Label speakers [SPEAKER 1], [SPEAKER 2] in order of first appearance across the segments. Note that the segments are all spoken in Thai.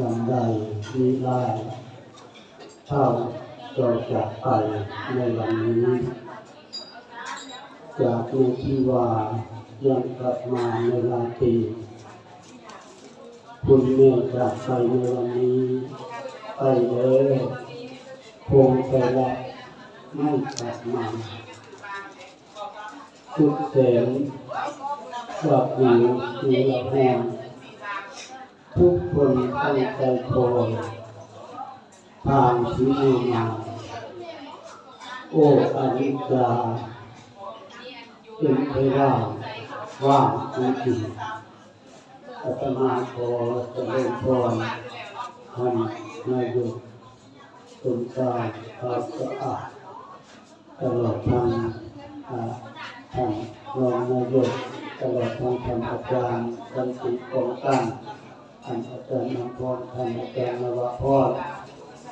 [SPEAKER 1] วันใดมีไล่เท่าก็จากไปในวันนี้ จากผู้ที่ว่ายังกลับมาในราตรีคุณแม่จากไปในวันนี้ ไปเลยคงไปละไม่กลับมาทุกแสงดอกหิวมีละแหง ทุกคนตั้งใจโคอยทางชีวิตมาโอ้อนิจจาเป็นไปได้ว่างจริงๆอาตมาขอเจริญพรท่านนายกสมชายควาสะอาดตลอดทางท่านรองนายกตลอดทางท่านอาจารย์สันติกองตั้ง ท่านอาจารย์นำพรท่านอาจารย์นวพร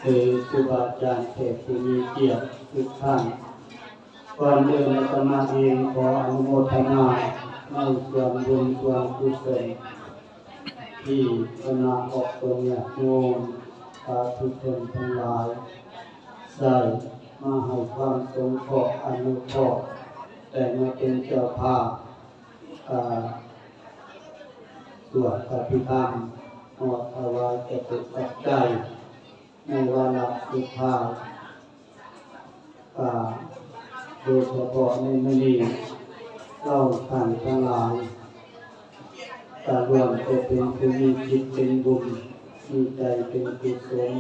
[SPEAKER 1] คือครูบาอาจารย์เทพที่มีเกียรติทุกท่านก่อนเดินอาตมาเองขออนุโมทนาในส่วนบุญส่วนกุศลที่คณะออกตรงเนี่ยโยมสาธุชนทั้งหลายได้มาให้ความสงเคราะห์อนุเคราะห์แต่มาเป็นเจ้าภาพอ่าสวดปฏิธร รมหอดถวายจะเป็นปัจจัยในวาระสุดท้ายอ่าโดยเฉพาะในมณีเราท่านทั้งหลายตารวมจะเป็นผู้มีจิตเป็นบุญมีใจเป็นกุศล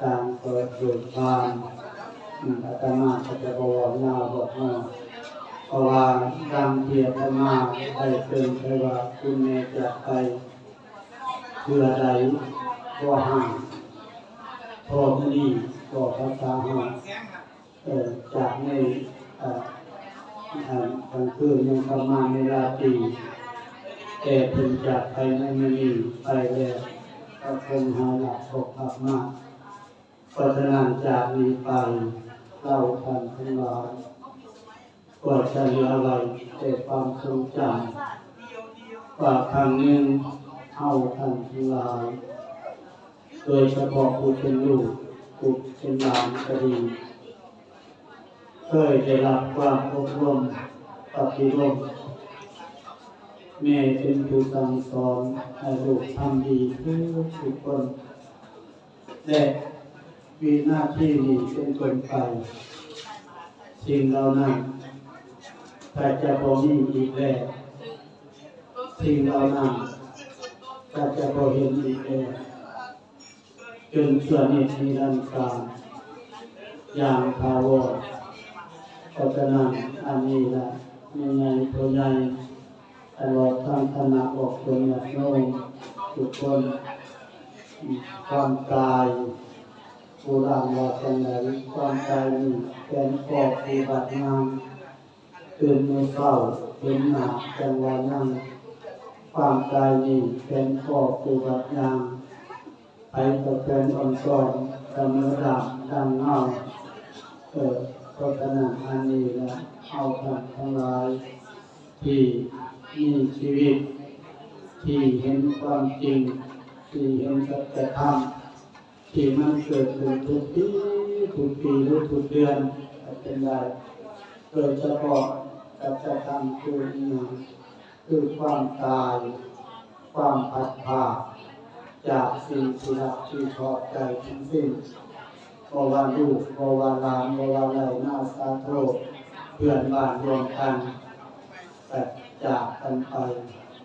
[SPEAKER 1] ตามเปิดเบิกบานอาตมาจะบอกหน้าบอกหน้าเพราะว่าดังเทียอาตมาได้เตือนไปว่าคุณแม่จะไป เพื่อใดก็ห่างพอมณีก็ภาษาห่างเอ่อจากในเอ่ออ่ากลางคืนยังประมาณในราตรีแต่เพิ่งจากไปในมณีไปแล้วก็คงหาหลักตกขับมากเพราะฉะนั้นจากนี้ไปเราท่านทั้งหลายก็จะเหลือะไรแต่ความทรงจำว่าครั้งหนึ่ง เอาท่านทั้งหลาย โดยเฉพาะผู้เป็นลูกผู้เป็นหลานก็ดี เคยได้รับความอบรมปฏิรมแม่เป็นผู้สั่งสอนให้ลูกทำดีทุกทุกคนและมีหน้าที่นี้เป็นคนไป สิ่งเหล่านั้นถ้าจะพอมีอีกแล้วสิ่งเหล่านั้น ถ้าจะพอเห็นอีกแล้วจนส่วนนี้ที่รันดร์การอย่างทาวรเพราะนั้นอันนี้ละมีไงตัวใหญ่ตลอดทั้งคณะออกตัวเนี่โน้มทุกคนความตายผู้ร่างว่าเป็นไรความตายนี่เป็นข้อปฏิบัติงานตื่นมือเฝ้าเห็นหนาจังหวะนั่ง ความตายนี่เป็นข้อปฏิบัติงานไปก็เป็นอ่อนซ้อนดำดังดังเงาเออเพราะฉะนั้นอันนี้นะเอาท่านทั้งหลายที่มีชีวิต ที่เห็นความจริง ที่เห็นสัจธรรมที่มันเกิดขึ้นทุกปีทุกปีหรือทุกเดือนเป็นไรโดยเฉพาะสัจธรรมคืออย่าง คือความตาย ความพัดพาจากสิ่งที่รักที่ชอบใจทั้งสิ้นบวาลูกบวาลานบวาไหลหน้าสาโทเพื่อนบ้านรวมกันแต่จากกันไป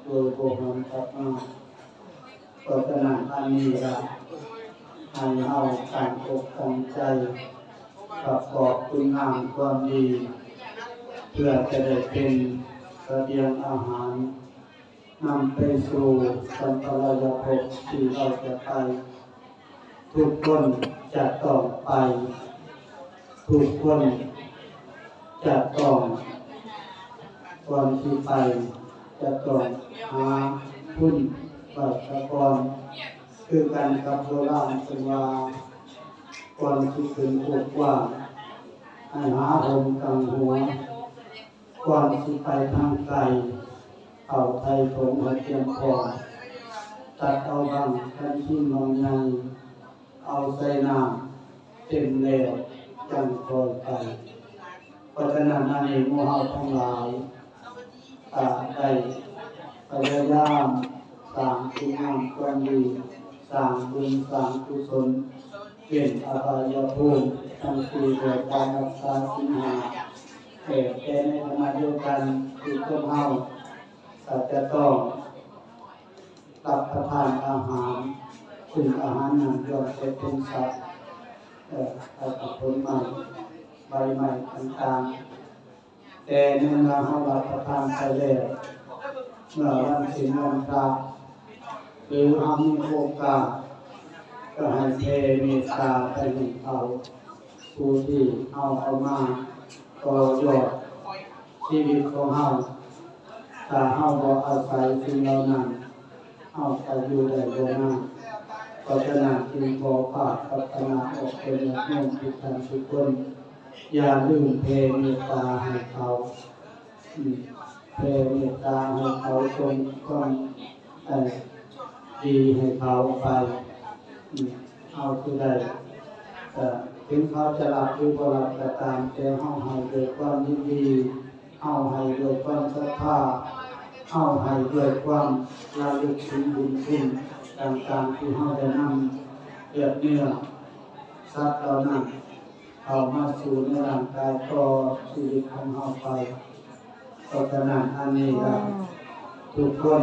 [SPEAKER 1] โดยโบหันกับมาเพราะฉะนั้นอันนี้ละให้เอาการอกตั้งใจประกอบคุณงามความดี เพื่อจะได้เป็น เสบียงอาหารนำไปสู่สัมปรายภพที่เราจะไป ทุกคนจะต้องไป ทุกคนจะต้องก่อนที่ไป จะต้องหาทุนปัสกรคือการกับโบราณเป็นว่าก่อนที่ถึงอกว่าให้หาหมกังหัว ก่อนที่ไปทางไกลเอาไทยผมหัวเตรียมพอตตัดเอาบางทันที่มองยังเอาใส่น้ำเต็มแล้วจังคอไปเพราะฉะนั้นอันนี้มูเฮาทั้งหลายอ่าได้พยายามสร้างคุณงามความดีสร้างบุญสร้างกุศลเป็นอาภายภูมิทั้งสี่โดยการรักษาสินหา แต่แต่ในขณะเดียวกันคือพวกเฮาก็จะต้องรับประทานอาหารซึ่งอาหารนั้นย่อมจะเป็นสัตว์เอ่อผลไม้ใบไม้ต่างๆแต่เมื่อเรารับประทานไปแล้วเมื่อวันศีลวันพระหรือเรามีโอกาสก็ให้เทเมตตาไปให้เขาผู้ที่เอาเอามา ต่อยอดชีวิตของเราถ้าเราบ่อาศัยสิ่งเหล่านั้นเอาไปอยู่ได้บ่นานเพราะฉะนั้นจึงขอฝากพัฒนาออกเป็นนักโน้มทุกท่านทุกคนอย่าลืมเพเมตตาให้เขาอืมเพเมตตาให้เขาจงความเอ่ดีให้เขาไปเอาที่ใดเอ่ ถึงเขาจะรับหรือบ่รับก็ตามแต่เฮาให้ด้วยความยินดีเฮาให้ด้วยความศรัทธาเข้าให้ด้วยความระลึกถึงบุญคุณต่างๆที่เราได้นำเลือดเนื้อสัตว์เหล่านั้นเอามาสู่ในร่างกายต่อชีวิตของเราไปเพราะฉะนั้นอันนี้ก็ทุกคน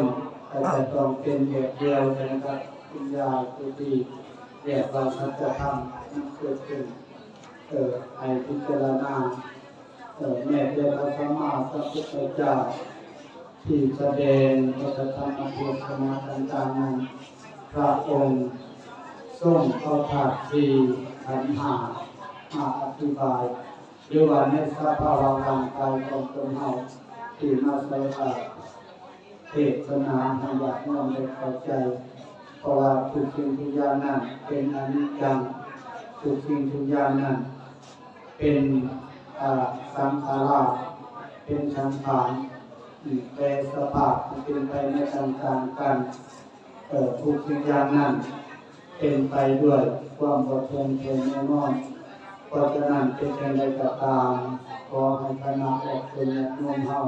[SPEAKER 1] ก็จะต้องเป็นแบบเดียวกันกับคุณยายทุที่เรียกว่าสัจธรรม มันเกิดขึ้นเออให้พิจารณาเออแม่เจ้าพระสัมมาสัมพุทธเจ้าที่แสดงพระธรรมเทศนาต่างๆนั้นพระองค์ทรงเอาถาดสี่ขันหามาอธิบายหรือว่าในสภาวะร่างกายของตนเฮาที่มาใส่บาเทศนาให้ญาติโยมได้เข้าใจเพราะว่าทุกสิ่งทุกอย่างนั้นเป็นอนิจจัง ทุกสิ่งทุกอย่างนั้นเป็นสังขาราเป็นสังขารแปลสภาพเป็นไปในต่างๆกันทุกสิ่งอย่างนั้นเป็นไปด้วยความอดทนเป็นแน่นอนเพราะฉะนั้นเป็นอย่างไรก็ตามขอให้คณะออกเป็นญาติโยมเฮา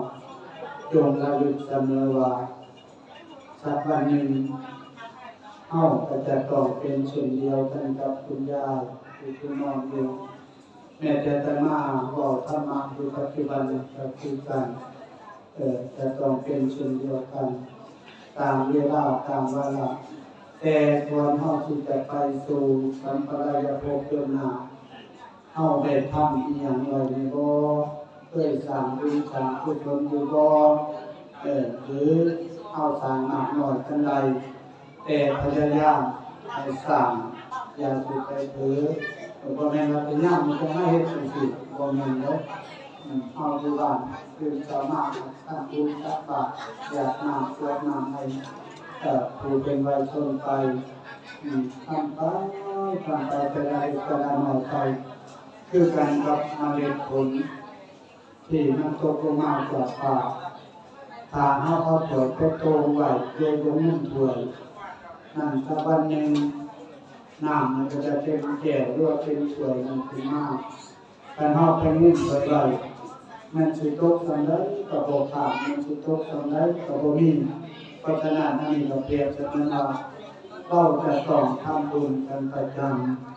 [SPEAKER 1] จงระลึกเสมอว่าสักวันหนึ่งเฮาก็จะต้องเป็นเช่นเดียวกันกับคุณยาย ที่คุณน้องอยู่แม้แต่ตมาบอกธรรมะอยู่ปัจจุบันก็คือกันเออจะต้องเป็นเช่นเดียวกัน ตามเวลาตามเวลาแต่ควรเฮาที่จะไปสู่สัมปรายภพเดินหน้าเฮาได้ทำอีหยังไว้ในบ่เคยสร้างบุญสร้างกุศลอยู่บ่เออหรือเฮาสร้างมากน้อยกันใดแต่พยายามให้สร้าง อย่าสุดไปถือบ่แม่นว่าเป็นยามมันจะไม่เฮ็ดจังซี่บ่แม่เด้ออืมเอาดูบ้านคือสามารถทำบุญตักบาตรอยากนำสวดนำให้ผู้เป็นวัยชนไปทำไปทำไปเป็นอะไรก็ได้หน่อยไปคือการกับเมล็ดผล ที่มันตกลงมาจากป่าถ้าเอาเอาเถิดไปโตไหว้โยนลงน้ำถวยนั่นถ้าวันหนึ่ง น้ำมันก็จะเป็นแก้วรือว่าเป็นถวยมันขึ้นมาการเฮาไปนิ่งไปไว้มันสิตกสันได้ก็บ่ขาดมันสิตกสันได้ก็บ่มีเพราะฉะนั้นอันนี้ก็เปรียบเสมือนว่าเราจะต้องทำบุญกันประจ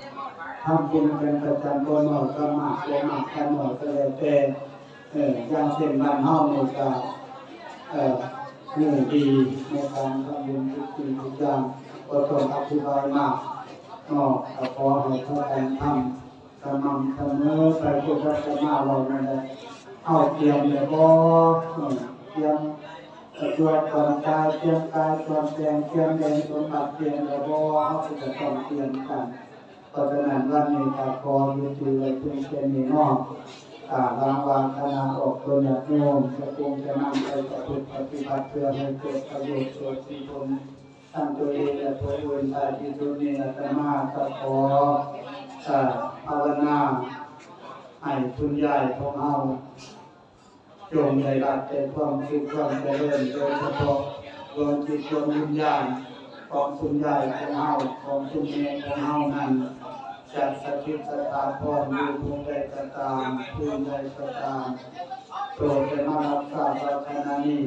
[SPEAKER 1] ำทำบุญกันประจำบ่น้อยก็มากบ่มากก็น้อยก็แล้วแต่เอ่อย่างเช่นบ้านเฮานี่ก็เอ่อมือยดีในการทำบุญทุกสิ่งทุกอย่างก็ต้องอธิบายมาก ก็ขอให้พากันทำสม่ำเสมอไปพุทธศาสนาเรานั่นแหละเอาเตรียมเลยบ่เออเตรียมตัวก่อนกายเตรียมกายก่อนแปลงเตรียมแดงสมบัติเตรียมเลยบ่เขาก็จะต้องเตรียมกันเพราะฉะนั้นวันนี้ก็ขอยุติไว้เพียงแค่นี้เนาะอ่ารางวัลคณะออกตัวญาติโยมจะคงจะนำไปประพฤติปฏิบัติเพื่อให้เกิดประโยชน์สุขสิผล ทั้งตัวเองและผู้อื่นได้ที่สุดนี้อาตมาก็ขอเอ่อภาวนาให้คุณยายของเราจงได้รับแต่ความสุขความเจริญโดยเฉพาะดวงจิตดวงวิญญาณของคุณยายของเฮาของคุณแม่ของเฮานั้นจะสถิตสถาพรอยู่ภูมิใดก็ตามภูมิใดก็ตามโปรดได้มารับทราบว่าขณะนี้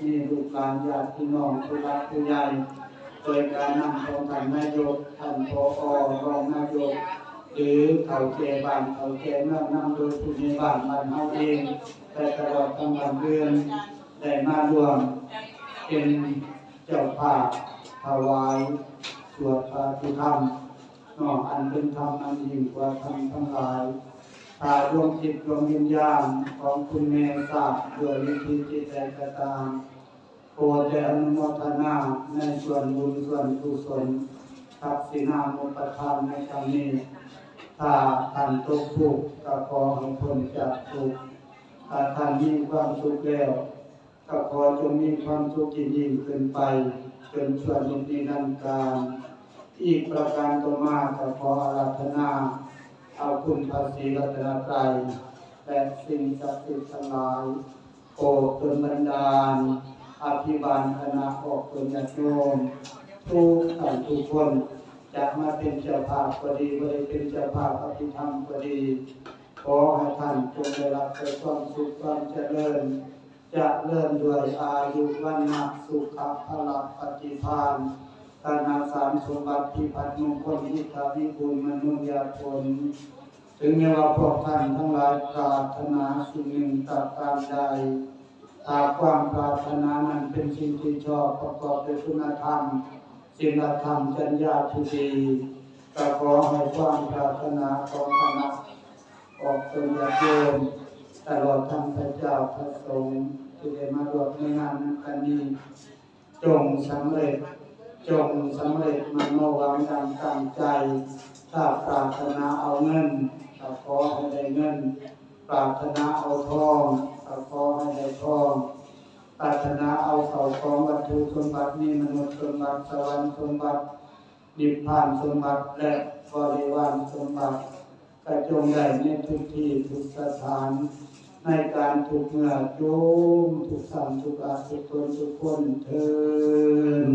[SPEAKER 1] มีลูกหลานญาติพี่น้องผู้รักผู้ใหญ่ โดยการนำของท่านนายกท่านผอรองนายกหรือเขาเจบานเขาเจเมื่อนำโดยผู้มีบ้านบ้านเฮาเองแต่ตลอดทั้งวันเดือนได้มารวมเป็นเจ้าภาพถวายสวดปาฏิธรรมนอกอันเป็นธรรมอันยิ่งกว่าธรรมทั้งหลายตาดวงจิตดวงวิญญาณของคุณแม่ทราบด้วยวิธีจิตใจกระตาม โปรดได้อนุโมทนาในส่วนบุญส่วนกุศลทักษินามุปทานในครั้งนี้ถ้าท่านตกทุกข์ก็ขอให้พ้นจากทุกข์ถ้าท่านมีความสุขแล้วก็ขอจงมีความสุขที่ยิ่งขึ้นไปจนชั่วนิรันดร์การอีกประการต่อมาก็ขออาราธนา เอาคุณภาษีรัตนตรัยและสิ่งศักดิ์สิทธิ์ทั้งหลายโปรดจนบันดาล อภิบาลคณะออกตนญาติโยมทุกท่านทุกคนจะมาเป็นเจ้าภาพก็ดีไม่ได้เป็นเจ้าภาพอภิธรรมก็ดีขอให้ท่านจงได้รับแต่ความสุขความเจริญ จะเริ่มด้วยอายุวันนะสุขภละปฏิภาณธนาสารสมบัติพิพัฒนมงคลทิทาวิบูลย์มนุษยผลถึงแม้ว่าพวกท่านทั้งหลายปรารถนาสิ่งหนึ่งตราบการใด หากความปรารถนานั้นเป็นสิ่งที่ชอบประกอบด้วยคุณธรรมศีลธรรมจรรยาที่ดีก็ขอให้ความปรารถนาของคณะออกตนญาติโยมตลอดทั้งพระเจ้าพระสงฆ์ที่ได้มาร่วมในงานกันนี้จงสำเร็จจงสำเร็จมโนหวังดังตั้งใจ ถ้าปรารถนาเอาเงินก็ขอให้ได้เงิน ปรารถนาเอาทองก็ขอให้ได้ทอง ปรารถนาของวัตถุสมบัตินี้มนุษย์สมบัติสวรรค์สมบัติดิพพานสมบัติและบริวารสมบัติกระจงได้ในทุกที่ทุกสถาน ในการทุกเมื่อโยมทุกสัมทุกอาทุกตนทุกคนเทิน